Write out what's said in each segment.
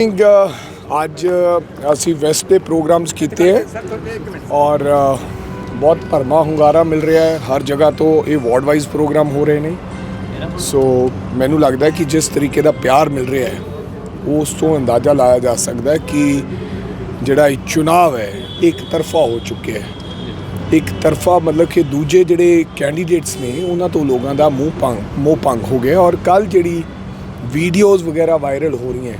Singh uh, ਅੱਜ ਅਸੀਂ West ਦੇ ਪ੍ਰੋਗਰਾਮਸ ਕੀਤੇ ਹੈ ਔਰ ਬਹੁਤ ਭਰਮਾ ਹੁੰਗਾਰਾ ਮਿਲ ਰਿਹਾ ਹੈ। ਹਰ ਜਗ੍ਹਾ ਤੋਂ ਇਹ ਵਾਰਡ ਵਾਈਜ਼ ਪ੍ਰੋਗਰਾਮ ਹੋ ਰਹੇ ਨੇ। ਸੋ ਮੈਨੂੰ ਲੱਗਦਾ ਹੈ ਕਿ ਜਿਸ ਤਰੀਕੇ ਦਾ ਪਿਆਰ ਮਿਲ ਰਿਹਾ ਹੈ, ਉਸ ਤੋਂ ਅੰਦਾਜ਼ਾ ਲਾਇਆ ਜਾ ਸਕਦਾ ਹੈ ਕਿ ਜਿਹੜਾ ਇਹ ਚੁਣਾਵ ਹੈ, ਇੱਕ ਤਰਫਾ ਹੋ ਚੁੱਕਿਆ ਹੈ। ਇੱਕ ਤਰਫਾ ਮਤਲਬ ਕਿ ਦੂਜੇ ਜਿਹੜੇ ਕੈਂਡੀਡੇਟਸ ਨੇ, ਉਹਨਾਂ ਤੋਂ ਲੋਕਾਂ ਦਾ ਮੂੰਹ ਭੰਗ, ਮੋਹ ਭੰਗ ਹੋ ਗਿਆ ਔਰ ਕੱਲ ਜਿਹੜੀ ਵੀਡੀਓਜ਼ ਵਗੈਰਾ ਵਾਇਰਲ ਹੋ ਰਹੀਆਂ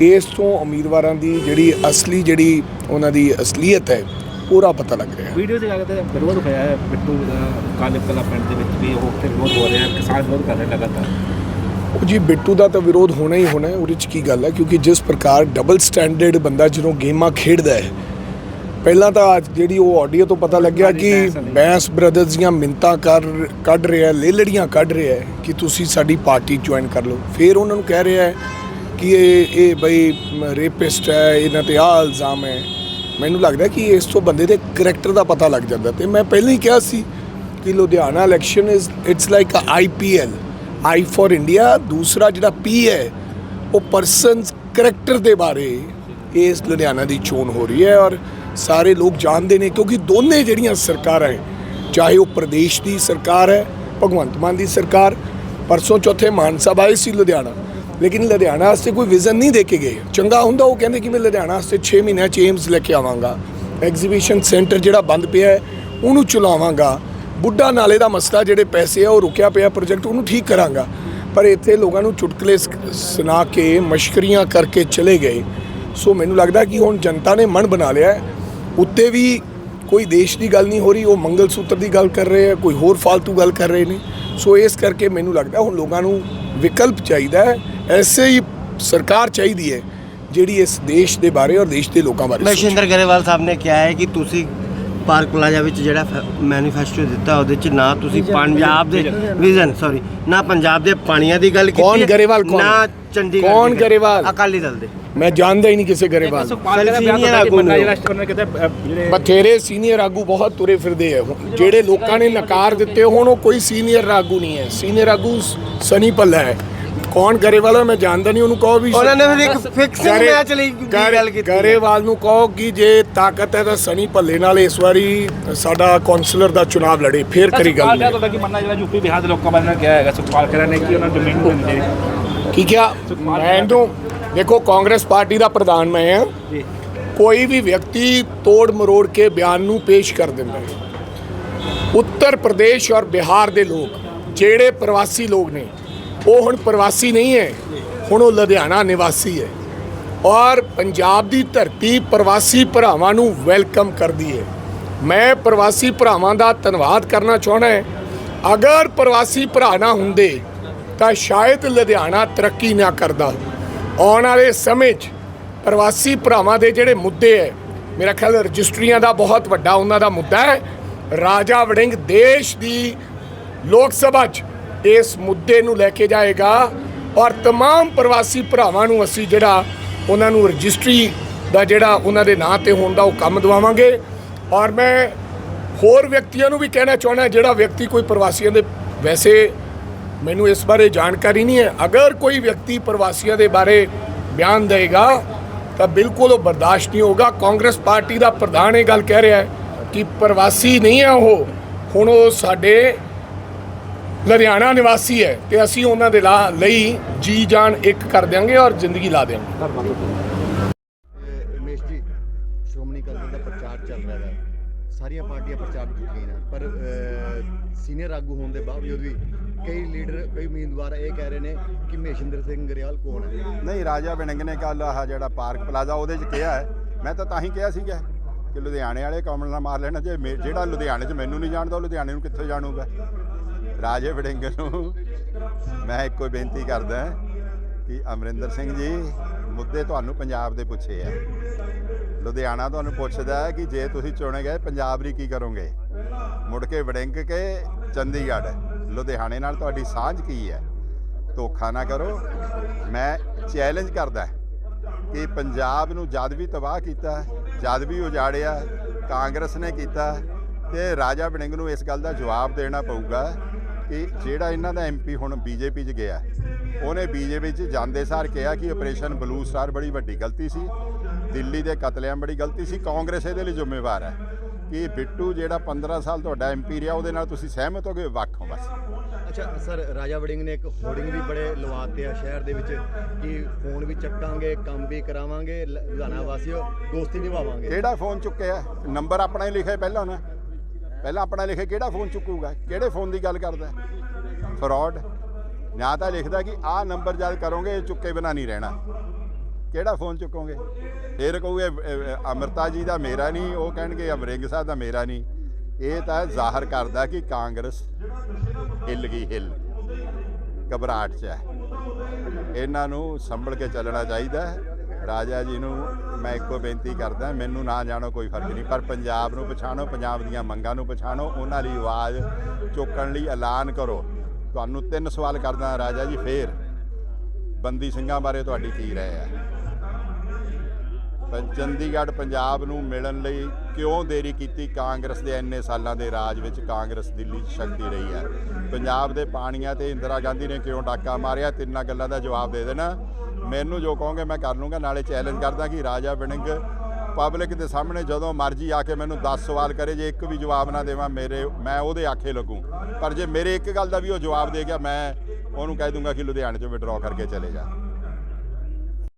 ਇਸ ਤੋਂ ਉਮੀਦਵਾਰਾਂ ਦੀ ਜਿਹੜੀ ਅਸਲੀ ਜਿਹੜੀ ਉਹਨਾਂ ਦੀ ਅਸਲੀਅਤ ਹੈ ਪੂਰਾ ਪਤਾ ਲੱਗ ਰਿਹਾ ਹੈ। ਵੀਡੀਓ ਦੇ ਲੱਗਦਾ ਵਿਰੋਧ ਹੋਇਆ ਹੈ ਬਿੱਟੂ ਦਾ ਕਾਲੇ ਪਿੰਡ ਦੇ ਵਿੱਚ ਵੀ ਉਹ ਉੱਥੇ ਵਿਰੋਧ ਹੋ ਰਿਹਾ ਹੈ ਕਿਸਾਨ ਵਿਰੋਧ ਕਰ ਰਹੇ ਲਗਾਤਾਰ। ਉਹ ਜੀ ਬਿੱਟੂ ਦਾ ਤਾਂ ਵਿਰੋਧ ਹੋਣਾ ਹੀ ਹੋਣਾ ਹੈ ਉਹਦੇ 'ਚ ਕੀ ਗੱਲ ਹੈ ਕਿਉਂਕਿ ਜਿਸ ਪ੍ਰਕਾਰ ਡਬਲ ਸਟੈਂਡਰਡ ਬੰਦਾ ਜਦੋਂ ਗੇਮਾਂ ਖੇਡਦਾ ਹੈ ਪਹਿਲਾਂ ਤਾਂ ਅੱਜ ਜਿਹੜੀ ਉਹ ਆਡੀਓ ਤੋਂ ਪਤਾ ਲੱਗਿਆ ਕਿ ਬੈਂਸ ਬ੍ਰਦਰਜ਼ ਦੀਆਂ ਮਿੰਤਾ ਕਰ ਕੱਢ ਰਿਹਾ ਲੇਲੜੀਆਂ ਕੱਢ ਰਿਹਾ ਹੈ ਕਿ ਤੁਸੀਂ ਸਾਡੀ ਪਾਰਟੀ ਜੁਆਇਨ ਕਰ ਲਓ। ਫਿਰ ਉਹਨਾਂ ਨੂੰ ਕਹਿ ਰਿਹਾ ਹੈ ਕਿ ਇਹ ਇਹ ਬਈ ਰੇਪਿਸਟ ਹੈ, ਇਹਨਾਂ ਤੇ ਆਹ ਇਲਜ਼ਾਮ ਹੈ। ਮੈਨੂੰ ਲੱਗਦਾ ਕਿ ਇਸ ਤੋਂ ਬੰਦੇ ਦੇ ਕਰੈਕਟਰ ਦਾ ਪਤਾ ਲੱਗ ਜਾਂਦਾ ਤੇ ਮੈਂ ਪਹਿਲਾਂ ਹੀ ਕਿਹਾ ਸੀ ਕਿ Ludhiana election is it's like uh IPL I for India ਦੂਸਰਾ ਜਿਹੜਾ ਪੀ ਹੈ, ਉਹ ਪਰਸਨਸ ਕਰੈਕਟਰ ਦੇ ਬਾਰੇ ਇਸ ਲੁਧਿਆਣਾ ਦੀ ਚੋਣ ਹੋ ਰਹੀ ਹੈ ਔਰ ਸਾਰੇ ਲੋਕ ਜਾਣਦੇ ਨੇ ਕਿਉਂਕਿ ਦੋਨੇ ਜਿਹੜੀਆਂ ਸਰਕਾਰਾਂ ਹੈ, ਚਾਹੇ ਉਹ ਪ੍ਰਦੇਸ਼ ਦੀ ਸਰਕਾਰ ਹੈ, ਭਗਵੰਤ ਮਾਨ ਦੀ ਸਰਕਾਰ, ਪਰਸੋਂ ਚੌਥੇ ਮਾਨ ਸਾਹਿਬ ਆਏ ਸੀ ਲੁਧਿਆਣਾ। ਲੇਕਿਨ ਲੁਧਿਆਣਾ ਵਾਸਤੇ ਕੋਈ ਵਿਜ਼ਨ ਨਹੀਂ ਦੇ ਕੇ ਗਏ। ਚੰਗਾ ਹੁੰਦਾ ਉਹ ਕਹਿੰਦੇ ਕਿ ਮੈਂ ਲੁਧਿਆਣਾ ਵਾਸਤੇ 6 ਮਹੀਨਿਆਂ ਚ ਏਮਸ ਲੈ ਕੇ ਆਵਾਂਗਾ। ਐਗਜ਼ੀਬਿਸ਼ਨ ਸੈਂਟਰ ਜਿਹੜਾ ਬੰਦ ਪਿਆ ਹੈ, ਉਹਨੂੰ ਚਲਾਵਾਂਗਾ। ਬੁੱਢਾ ਨਾਲੇ ਦਾ ਮਸਲਾ ਜਿਹੜੇ ਪੈਸੇ ਆ, ਉਹ ਰੁਕਿਆ ਪਿਆ ਪ੍ਰੋਜੈਕਟ ਉਹਨੂੰ ਠੀਕ ਕਰਾਂਗਾ। ਪਰ ਇੱਥੇ ਲੋਕਾਂ ਨੂੰ ਚੁਟਕਲੇ ਸੁਣਾ ਕੇ, ਮਸ਼ਕਰੀਆਂ ਕਰਕੇ ਚਲੇ ਗਏ। ਸੋ ਮੈਨੂੰ ਲੱਗਦਾ ਕਿ ਹੁਣ ਜਨਤਾ ਨੇ ਮਨ ਬਣਾ ਲਿਆ ਉੱਤੇ ਵੀ ਕੋਈ ਦੇਸ਼ ਦੀ ਗੱਲ ਨਹੀਂ ਹੋ ਰਹੀ, ਉਹ ਮੰਗਲ ਸੂਤਰ ਦੀ ਗੱਲ ਕਰ ਰਹੇ ਆ, ਕੋਈ ਹੋਰ ਫालतू ਗੱਲ ਕਰ ਰਹੇ ਨੇ। ਸੋ ਇਸ ਕਰਕੇ ਮੈਨੂੰ ਲੱਗਦਾ ਹੁਣ ਲੋਕਾਂ ਨੂੰ ਵਿਕਲਪ ਚਾਹੀਦਾ ਹੈ, ਐਸੇ ਹੀ ਸਰਕਾਰ ਚਾਹੀਦੀ ਹੈ ਜਿਹੜੀ ਇਸ ਦੇਸ਼ ਦੇ ਬਾਰੇ ਔਰ ਦੇਸ਼ ਦੇ ਲੋਕਾਂ ਬਾਰੇ ਸੋਚੇ। ਮਹਿਸ਼ਿੰਦਰ ਗਰੇਵਾਲ ਸਾਹਿਬ ਨੇ ਕਿਹਾ ਹੈ ਕਿ ਤੁਸੀਂ ਪਾਰਕ ਪਲਾਜ਼ਾ ਵਿੱਚ ਜਿਹੜਾ ਮੈਨੀਫੈਸਟੋ ਦਿੱਤਾ ਉਹਦੇ ਚ ਨਾ ਤੁਸੀਂ ਪੰਜਾਬ ਦੇ ਵਿਜ਼ਨ ਸੌਰੀ ਨਾ ਪੰਜਾਬ ਦੇ ਪਾਣੀਆਂ ਦੀ ਗੱਲ ਕੀਤੀ ਕੌਣ ਹੈ, ਗਰੇਵਾਲ ਕੌਣ? ਨਾ ਚੰਡੀਗੜ੍ਹ ਕੌਣ। ਗਰੇਵਾਲ? ਅਕਾਲੀ ਦਲ ਦੇ ਮੈਂ ਜਾਣਦਾ ਹੀ ਨਹੀਂ ਕਿਸੇ ਗਰੇਵਾਲ ਬਥੇਰੇ ਸੀਨੀਅਰ ਆਗੂ ਬਹੁਤ ਤੁਰੇ ਫਿਰਦੇ ਆ। ਜਿਹੜੇ ਲੋਕਾਂ ਨੇ ਨਕਾਰ ਦਿੱਤੇ ਹੁਣ ਉਹ ਕੋਈ ਸੀਨੀਅਰ ਆਗੂ ਨਹੀਂ ਹੈ ਸੀਨੀਅਰ ਆਗੂ ਸਨੀ ਪੱਲਾ ਹੈ ਕੌਣ ਗਰੇਵਾਲ ਹੈ ਮੈਂ ਜਾਣਦਾ ਨਹੀਂ ਉਹਨੂੰ ਕਹੋ ਵੀ ਉਹਨਾਂ ਨੇ ਫਿਰ ਇੱਕ ਫਿਕਸਿੰਗ ਗਰੇ- ਮੈਚ ਲਈ ਗਰੇ- ਗੱਲ ਕੀਤੀ। ਹੈ। ਗਰੇਵਾਲ ਨੂੰ ਕਹੋ ਕਿ ਜੇ ਤਾਕਤ ਹੈ ਤਾਂ ਸਨੀ ਭੱਲੇ ਨਾਲ ਇਸ ਵਾਰੀ ਸਾਡਾ ਕੌਂਸਲਰ ਦਾ ਚੁਣਾਵ ਲੜੇ ਫੇਰ ਕਰੀ ਗੱਲ ਤੁਹਾਡਾ ਕਿ ਮੰਨਾ ਜਿਹੜਾ ਯੂਪੀ ਬਿਹਾਰ ਦੇ ਲੋਕਾਂ ਬਾਰੇ ਉਹਨਾਂ ਨੇ ਕਿਹਾ ਹੈਗਾ? ਸੁਖਪਾਲ ਖਹਿਰਾ ਨੇ ਕਿ ਉਹਨਾਂ ਨੂੰ ਜ਼ਮੀਨ ਨਹੀਂ ਦਿੰਦੇ ਕੀ ਕਿਹਾ? ਮੈਂ ਤੋਂ ਦੇਖੋ ਕਾਂਗਰਸ ਪਾਰਟੀ ਦਾ ਪ੍ਰਧਾਨ ਮੈਂ ਹਾਂ। ਜੀ। ਕੋਈ ਵੀ ਵਿਅਕਤੀ ਤੋੜ ਮਰੋੜ ਕੇ ਬਿਆਨ ਨੂੰ ਪੇਸ਼ ਕਰ ਦਿੰਦਾ ਹੈ। ਉੱਤਰ ਪ੍ਰਦੇਸ਼ ਔਰ ਬਿਹਾਰ ਦੇ ਲੋਕ ਜਿਹੜੇ ਪ੍ਰਵਾਸੀ ਲੋਕ ਨੇ ਉਹ ਹੁਣ ਪ੍ਰਵਾਸੀ ਨਹੀਂ ਹੈ। ਹੁਣ ਉਹ ਲੁਧਿਆਣਾ ਨਿਵਾਸੀ ਹੈ। ਔਰ ਪੰਜਾਬ ਦੀ ਧਰਤੀ ਪ੍ਰਵਾਸੀ ਭਰਾਵਾਂ ਨੂੰ ਵੈਲਕਮ ਕਰਦੀ ਹੈ। ਮੈਂ ਪ੍ਰਵਾਸੀ ਭਰਾਵਾਂ ਦਾ ਧੰਨਵਾਦ ਕਰਨਾ ਚਾਹਣਾ ਹੈ। ਅਗਰ ਪ੍ਰਵਾਸੀ ਭਰਾ ਨਾ ਹੁੰਦੇ, ਤਾਂ ਸ਼ਾਇਦ ਲੁਧਿਆਣਾ ਤਰੱਕੀ ਨਾ ਕਰਦਾ। ਆਉਣ ਵਾਲੇ ਸਮੇਂ 'ਚ ਪ੍ਰਵਾਸੀ ਭਰਾਵਾਂ ਦੇ ਜਿਹੜੇ ਮੁੱਦੇ ਹੈ, ਮੇਰਾ ਖਿਆਲ ਰਜਿਸਟਰੀਆਂ ਦਾ ਬਹੁਤ ਵੱਡਾ ਉਹਨਾਂ ਦਾ ਮੁੱਦਾ ਹੈ। ਰਾਜਾ ਵੜਿੰਗ ਦੇਸ਼ ਦੀ ਲੋਕ ਸਭਾ 'ਚ ਇਸ ਮੁੱਦੇ ਨੂੰ ਲੈ ਕੇ ਜਾਏਗਾ ਔਰ तमाम ਪ੍ਰਵਾਸੀ ਭਰਾਵਾਂ ਨੂੰ ਅਸੀਂ ਜਿਹੜਾ ਉਹਨਾਂ ਨੂੰ ਰਜਿਸਟਰੀ ਦਾ ਜਿਹੜਾ ਉਹਨਾਂ ਦੇ ਨਾਂ ਤੇ ਹੋਣ ਦਾ ਉਹ ਕੰਮ ਦਵਾਵਾਂਗੇ ਔਰ ਮੈਂ ਹੋਰ ਵਿਅਕਤੀਆਂ ਨੂੰ ਵੀ ਕਹਿਣਾ ਚਾਹੁੰਦਾ ਜਿਹੜਾ ਵਿਅਕਤੀ ਕੋਈ ਪ੍ਰਵਾਸੀਆਂ ਦੇ ਵੈਸੇ ਮੈਨੂੰ ਇਸ ਬਾਰੇ ਜਾਣਕਾਰੀ ਨਹੀਂ ਹੈ ਅਗਰ ਕੋਈ ਵਿਅਕਤੀ ਪ੍ਰਵਾਸੀਆਂ ਦੇ ਬਾਰੇ ਬਿਆਨ ਦੇਗਾ ਤਾਂ ਬਿਲਕੁਲ ਉਹ ਬਰਦਾਸ਼ਤ ਨਹੀਂ ਹੋਗਾ ਕਾਂਗਰਸ ਪਾਰਟੀ ਦਾ ਪ੍ਰਧਾਨ ਇਹ ਗੱਲ ਕਹਿ ਰਿਹਾ ਹੈ ਕਿ ਪ੍ਰਵਾਸੀ ਨਹੀਂ ਹੈ ਉਹ ਹੁਣ ਉਹ ਸਾਡੇ ਲੁਧਿਆਣਾ ਨਿਵਾਸੀ ਹੈ ਤੇ ਅਸੀਂ ਉਹਨਾਂ ਦੇ ਲਾ- ਲਈ ਜੀ ਜਾਨ ਇੱਕ ਕਰ ਦਿਆਂਗੇ ਔਰ ਜ਼ਿੰਦਗੀ ਲਾ ਦਿਆਂਗੇ। ਰਮੇਸ਼ ਜੀ ਸ਼੍ਰੋਮਣੀ ਅਕਾਲੀ ਦਲ ਦਾ ਪ੍ਰਚਾਰ ਚੱਲ ਰਿਹਾ ਹੈ। ਸਾਰੀਆਂ ਪਾਰਟੀਆਂ ਪ੍ਰਚਾਰ ਚੁੱਕੀਆਂ ਨੇ ਪਰ ਸੀਨੀਅਰ ਆਗੂ ਹੋਣ ਦੇ ਬਾਵਜੂਦ ਵੀ ਕਈ ਲੀਡਰ ਕਈ ਉਮੀਦਵਾਰ ਇਹ ਕਹਿ ਰਹੇ ਨੇ ਕਿ ਮਹੇਸ਼ਿੰਦਰ ਸਿੰਘ ਗਰੇਵਾਲ ਕੌਣ ਹੈ? ਨਹੀਂ ਰਾਜਾ ਵਿਨੰਗ ਨੇ ਕੱਲ ਆਹ ਜਿਹੜਾ ਪਾਰਕ ਪਲਾਜ਼ਾ ਉਹਦੇ 'ਚ ਕਿਹਾ ਹੈ। ਮੈਂ ਤਾਂ ਤਾਂ ਹੀ ਕਿਹਾ ਸੀਗਾ ਕਿ ਲੁਧਿਆਣੇ ਵਾਲੇ ਕਮਲ ਨਾਲ ਮਾਰ ਲੈਣਾ ਜੇ ਜਿਹੜਾ ਲੁਧਿਆਣੇ 'ਚ ਮੈਨੂੰ ਨਹੀਂ ਜਾਣਦਾ ਉਹ ਲੁਧਿਆਣੇ ਨੂੰ ਕਿੱਥੇ ਜਾਣੂਗਾ? ਰਾਜੇ ਵੜਿੰਗ ਨੂੰ ਮੈਂ ਇੱਕੋ ਬੇਨਤੀ ਕਰਦਾ ਕਿ ਅਮਰਿੰਦਰ ਸਿੰਘ ਜੀ, ਮੁੱਦੇ ਤੁਹਾਨੂੰ ਪੰਜਾਬ ਦੇ ਪੁੱਛੇ ਆ। ਲੁਧਿਆਣਾ ਤੁਹਾਨੂੰ ਪੁੱਛਦਾ ਹੈ ਕਿ ਜੇ ਤੁਸੀਂ ਚੁਣੇ ਗਏ, ਪੰਜਾਬ ਲਈ ਕੀ ਕਰੋਗੇ? ਮੁੜ ਕੇ ਵੜਿੰਗ ਕੇ ਚੰਡੀਗੜ੍ਹ। ਲੁਧਿਆਣੇ ਨਾਲ ਤੁਹਾਡੀ ਸਾਂਝ ਕੀ ਹੈ? ਧੋਖਾ ਨਾ ਕਰੋ। ਮੈਂ ਚੈਲੰਜ ਕਰਦਾ ਕਿ ਪੰਜਾਬ ਨੂੰ ਜਦ ਵੀ ਤਬਾਹ ਕੀਤਾ, ਜਦ ਵੀ ਉਜਾੜਿਆ, ਕਾਂਗਰਸ ਨੇ ਕੀਤਾ ਤੇ ਰਾਜਾ ਵੜਿੰਗ ਨੂੰ ਇਸ ਗੱਲ ਦਾ ਜਵਾਬ ਦੇਣਾ ਪਊਗਾ ਕਿ ਜਿਹੜਾ ਇਹਨਾਂ ਦਾ ਐਮਪੀ ਹੁਣ ਬੀਜੇਪੀ 'ਚ ਗਿਆ ਉਹਨੇ ਬੀਜੇਪੀ 'ਚ ਜਾਂਦੇ ਸਾਰ ਕਿਹਾ ਕਿ ਆਪਰੇਸ਼ਨ ਬਲੂ ਸਟਾਰ ਬੜੀ ਵੱਡੀ ਗਲਤੀ ਸੀ ਦਿੱਲੀ ਦੇ ਕਤਲੇਆਮ ਬੜੀ ਗਲਤੀ ਸੀ ਕਾਂਗਰਸ ਇਹਦੇ ਲਈ ਜ਼ਿੰਮੇਵਾਰ ਹੈ ਕਿ ਬਿੱਟੂ ਜਿਹੜਾ 15 ਸਾਲ ਤੁਹਾਡਾ ਐਮਪੀ ਰਿਹਾ ਉਹਦੇ ਨਾਲ ਤੁਸੀਂ ਸਹਿਮਤ ਹੋਗੇ ਵੱਖ ਹੋ ਬਸ। ਅੱਛਾ ਸਰ ਰਾਜਾ ਵੜਿੰਗ ਨੇ ਇੱਕ ਹੋਰਡਿੰਗ ਵੀ ਬੜੇ ਲਵਾਤੇ ਆ ਸ਼ਹਿਰ ਦੇ ਵਿੱਚ ਕਿ ਫੋਨ ਵੀ ਚੱਕਾਂਗੇ ਕੰਮ ਵੀ ਕਰਾਵਾਂਗੇ ਲੁਧਿਆਣਾ ਵਾਸੀਓ ਦੋਸਤੀ ਨਿਭਾਵਾਂਗੇ। ਕਿਹੜਾ ਫੋਨ ਚੁੱਕਿਆ? ਨੰਬਰ ਆਪਣਾ ਹੀ ਲਿਖਿਆ ਪਹਿਲਾਂ ਉਹਨੇ। ਪਹਿਲਾਂ ਆਪਣਾ ਲਿਖੇ ਕਿਹੜਾ ਫੋਨ ਚੁੱਕੂਗਾ? ਕਿਹੜੇ ਫੋਨ ਦੀ ਗੱਲ ਕਰਦਾ ਫਰਾਡ। ਨਾ ਤਾਂ ਲਿਖਦਾ ਕਿ ਆਹ ਨੰਬਰ ਜਦ ਕਰੋਗੇ ਇਹ ਚੁੱਕੇ ਬਿਨਾ ਨਹੀਂ ਰਹਿਣਾ। ਕਿਹੜਾ ਫੋਨ ਚੁੱਕੋਗੇ? ਫਿਰ ਕਹੂਗੇ ਅ, ਅਮਰਤਾ ਜੀ ਦਾ ਮੇਰਾ ਨਹੀਂ ਉਹ ਕਹਿਣਗੇ ਅਮਰਿੰਗ ਸਾਹਿਬ ਦਾ ਮੇਰਾ ਨਹੀਂ। ਇਹ ਤਾਂ ਜ਼ਾਹਰ ਕਰਦਾ ਕਿ ਕਾਂਗਰਸ ਹਿੱਲ ਗਈ ਹਿੱਲ। ਘਬਰਾਹਟ 'ਚ ਹੈ। ਇਹਨਾਂ ਨੂੰ ਸੰਭਲ ਕੇ ਚੱਲਣਾ ਚਾਹੀਦਾ ਹੈ। ਰਾਜਾ ਜੀ ਨੂੰ ਮੈਂ ਇੱਕੋ ਬੇਨਤੀ ਕਰਦਾ, ਮੈਨੂੰ ਨਾ ਜਾਣੋ ਕੋਈ ਫ਼ਰਕ ਨਹੀਂ, ਪਰ ਪੰਜਾਬ ਨੂੰ ਪਛਾਣੋ, ਪੰਜਾਬ ਦੀਆਂ ਮੰਗਾਂ ਨੂੰ ਪਛਾਣੋ, ਉਹਨਾਂ ਲਈ ਆਵਾਜ਼ ਚੁੱਕਣ ਲਈ ਐਲਾਨ ਕਰੋ। ਤੁਹਾਨੂੰ ਤਿੰਨ ਸਵਾਲ ਕਰਦਾ ਰਾਜਾ ਜੀ, ਫੇਰ ਬੰਦੀ ਸਿੰਘਾਂ ਬਾਰੇ ਤੁਹਾਡੀ ਕੀ ਰਾਏ ਹੈ? ਚੰਡੀਗੜ੍ਹ ਪੰਜਾਬ ਨੂੰ ਮਿਲਣ ਲਈ ਕਿਉਂ ਦੇਰੀ ਕੀਤੀ? ਕਾਂਗਰਸ ਦੇ ਇੰਨੇ ਸਾਲਾਂ ਦੇ ਰਾਜ ਵਿੱਚ ਕਾਂਗਰਸ ਦਿੱਲੀ 'ਚ ਸ਼ਕਤੀ ਰਹੀ ਹੈ। ਪੰਜਾਬ ਦੇ ਪਾਣੀਆਂ ਤੇ ਇੰਦਰਾ ਗਾਂਧੀ ਨੇ ਕਿਉਂ ਡਾਕਾ ਮਾਰਿਆ? ਤਿੰਨਾਂ ਗੱਲਾਂ ਦਾ ਜਵਾਬ ਦੇ ਦੇਣਾ। ਮੈਨੂੰ ਜੋ ਕਹੋਗੇ ਮੈਂ ਕਰ ਲੂੰਗਾ, ਨਾਲੇ ਚੈਲੰਜ ਕਰਦਾ ਕਿ ਰਾਜਾ ਵਿਣਿੰਗ ਪਬਲਿਕ ਦੇ ਸਾਹਮਣੇ ਜਦੋਂ ਮਰਜ਼ੀ ਆ ਕੇ ਮੈਨੂੰ 10 ਸਵਾਲ ਕਰੇ, ਜੇ ਇੱਕ ਵੀ ਜਵਾਬ ਨਾ ਦੇਵਾਂ ਮੇਰੇ, ਮੈਂ ਉਹਦੇ ਆਖੇ ਲੱਗੂ। ਪਰ ਜੇ ਮੇਰੇ ਇੱਕ ਗੱਲ ਦਾ ਵੀ ਉਹ ਜਵਾਬ ਦੇ ਗਿਆ, ਮੈਂ ਉਹਨੂੰ ਕਹਿ ਦੂੰਗਾ ਕਿ ਲੁਧਿਆਣੇ 'ਚੋਂ ਵਿਡਰਾਅ ਕਰਕੇ ਚਲੇ ਜਾ।